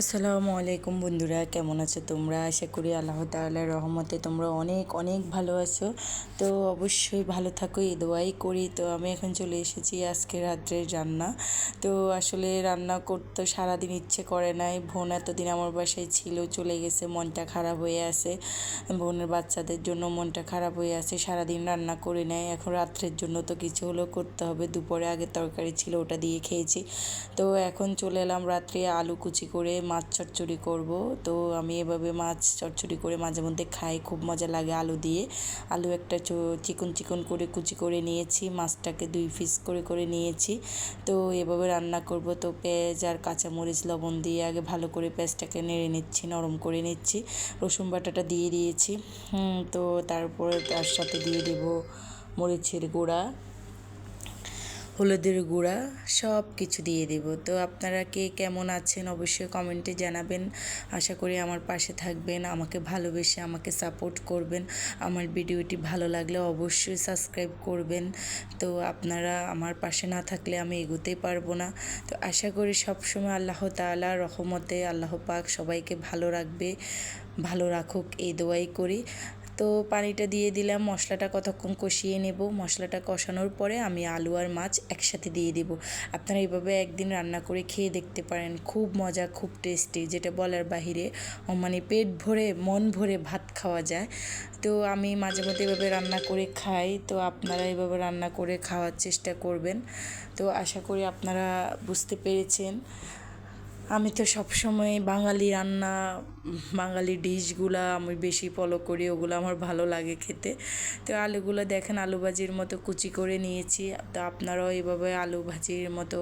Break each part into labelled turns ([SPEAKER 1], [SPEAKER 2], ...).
[SPEAKER 1] আসসালামু আলাইকুম বন্ধুরা, কেমন আছো তোমরা? আশা করি আল্লাহ তাআলার রহমতে তোমরা অনেক অনেক ভালো আছো। তো অবশ্যই ভালো থাকো, এই দোয়াই করি। তো আমি এখন চলে এসেছি আজকে রাত্রের রান্না। তো আসলে রান্না করতে সারাদিন ইচ্ছে করে নাই। বোন এতদিন আমার বাসায় ছিল, চলে গেছে, মনটা খারাপ হয়ে আছে। বোনের বাচ্চাদের জন্য মনটা খারাপ হয়ে আছে, সারাদিন রান্না করে নেয়। এখন রাত্রের জন্য তো কিছু হলেও করতে হবে। দুপুরে আগে তরকারি ছিল, ওটা দিয়ে খেয়েছি। তো এখন চলে এলাম রাত্রে আলু কুচি করে মাছ চচ্চড়ি করব। তো আমি এভাবে মাছ চচ্চড়ি করে মাঝে মধ্যে খাই, খুব মজা লাগে আলু দিয়ে। আলু একটা চিকন চিকন করে কুচি করে নিয়েছি, মাছটাকে দুই পিস করে করে নিয়েছি। তো এভাবে রান্না করব। তো পেঁয়াজ আর কাঁচামরিচ, লবণ দিয়ে আগে ভালো করে পেঁয়াজটাকে নেড়ে নিচ্ছি, নরম করে নিচ্ছি। রসুন বাটাটা দিয়ে দিয়েছি। তো তারপরে তার সাথে দিয়ে দেব মরিচের গুঁড়া। হলুদের গুঁড়া সব কিছু দিয়ে দেব। তো আপনারা কে কেমন আছেন অবশ্যই কমেন্টে জানাবেন। আশা করি আমার পাশে থাকবেন, আমাকে ভালোবেসে আমাকে সাপোর্ট করবেন। আমার ভিডিওটি ভালো লাগলে অবশ্যই সাবস্ক্রাইব করবেন। তো আপনারা আমার পাশে না থাকলে আমি এগোতেই পারব না। তো আশা করি সবসময় আল্লাহ তালা রহমতে আল্লাহ পাক সবাইকে ভালো রাখবে, ভালো রাখুক, এই দোয়াই করি। তো পানিটা দিয়ে দিলাম, মশলাটা কতক্ষণ কষিয়ে নেব? মশলাটা কষানোর পরে আমি আলু আর মাছ একসাথে দিয়ে দেব। আপনারা এইভাবে একদিন রান্না করে খেয়ে দেখতে পারেন, খুব মজা, খুব টেস্টি, যেটা বলার বাহিরে। মানে পেট ভরে, মন ভরে ভাত খাওয়া যায়। তো আমি মাঝে মধ্যে এভাবে রান্না করে খাই, তো আপনারা এভাবে রান্না করে খাওয়ার চেষ্টা করবেন। তো আশা করি আপনারা বুঝতে পেরেছেন। আমি তো সবসময় বাঙালি রান্না বাঙালি ডিশগুলো আমি বেশি ফলো করি, ওগুলো আমার ভালো লাগে খেতে। তো আলুগুলো দেখেন, আলু ভাজির মতো কুচি করে নিয়েছি। তো আপনারাও এভাবে আলু ভাজির মতো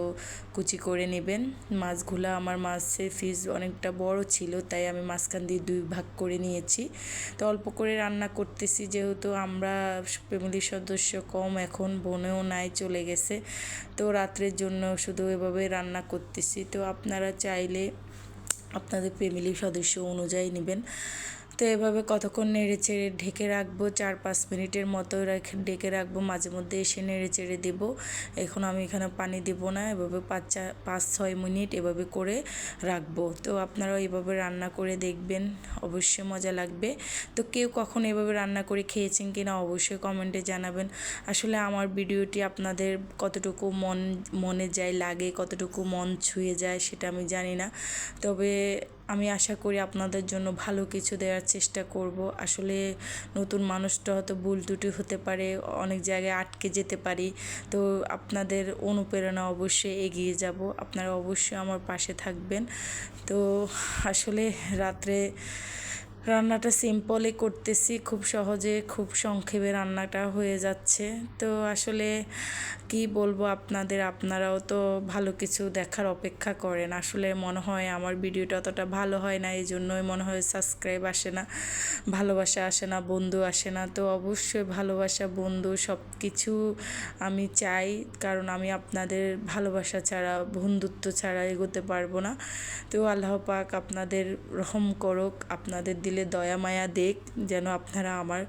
[SPEAKER 1] কুচি করে নেবেন। মাছগুলো আমার মাছের ফিস অনেকটা বড় ছিল, তাই আমি মাঝখান দিয়ে দুই ভাগ করে নিয়েছি। তো অল্প করে রান্না করতেছি, যেহেতু আমরা ফ্যামিলির সদস্য কম, এখন বোনেও নাই, চলে গেছে। তো রাত্রের জন্য শুধু এভাবে রান্না করতেছি। তো আপনারা চাইলে আপনাদের ফ্যামিলি সদস্য অনুযায়ী নেবেন। তো এভাবে কতক্ষণ নেড়ে চেড়ে ঢেকে রাখব? চার পাঁচ মিনিটের মতো রেখে, ঢেকে রাখব। মাঝে মধ্যে এসে নেড়ে চেড়ে দেবো। এখন আমি এখানে পানি দেব না। এভাবে পাঁচ চার পাঁচ ছয় মিনিট এভাবে করে রাখব। তো আপনারাও এভাবে রান্না করে দেখবেন। অবশ্যই মজা লাগবে। তো কেউ কখন এভাবে রান্না করে খেয়েছেন কি না অবশ্যই কমেন্টে জানাবেন। আসলে আমার ভিডিওটি আপনাদের কতটুকু মন, মনে যায়, লাগে, কতটুকু মন ছুঁয়ে যায় সেটা আমি জানি না। তবে আমি আশা করি আপনাদের জন্য ভালো কিছু দেওয়ার চেষ্টা করব। আসলে নতুন মানুষটা হয়তো ভুল ত্রুটি হতে পারে, অনেক জায়গায় আটকে যেতে পারি। তো আপনাদের অনুপ্রেরণা অবশ্যই এগিয়ে যাব। আপনারা অবশ্যই আমার পাশে থাকবেন। তো আসলে রাত্রে রান্নাটা সিম্পলে করতেছি, খুব সহজে, খুব সংক্ষেপে রান্নাটা হয়ে যাচ্ছে। তো আসলে কি বলব আপনাদের, আপনারাও তো ভালো কিছু দেখার অপেক্ষা করেন। আসলে মনে হয় আমার ভিডিওটা অতটা ভালো হয় না এই জন্যই মনে হয় সাবস্ক্রাইব আসে না, ভালোবাসা আসে না, বন্ধু আসে না। তো অবশ্যই ভালোবাসা, বন্ধু সব কিছু আমি চাই, কারণ আমি আপনাদের ভালোবাসা ছাড়া, বন্ধুত্ব ছাড়া এগোতে পারব না। তো আল্লাহ পাক আপনাদের রহম করুক, আপনাদের দিলে দয়া মায়া দেখ, যেন আপনারা আমার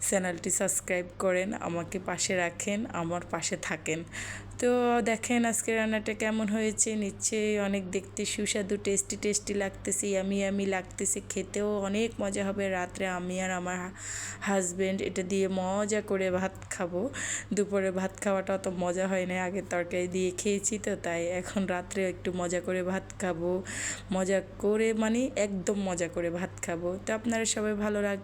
[SPEAKER 1] চ্যানেলটি সাবস্ক্রাইব করেন, আমাকে পাশে রাখেন, আমার পাশে থাকেন। তো দেখেন আজকে রান্নাটা কেমন হয়েছে নিশ্চয়ই অনেক দেখতে সুস্বাদু টেস্টি টেস্টি লাগতেছে আমি আমি লাগতেছে, খেতেও অনেক মজা হবে রাত্রে আমি আর আমার হাজব্যান্ড এটা দিয়ে মজা করে ভাত খাব। দুপুরে ভাত খাওয়াটা অত মজা হয় না আগের তরকারি দিয়ে খেয়েছি তো, তাই এখন রাত্রে একটু মজা করে ভাত খাব। মজা করে মানে একদম মজা করে ভাত খাব। তো আপনারা সবাই ভালো রাখ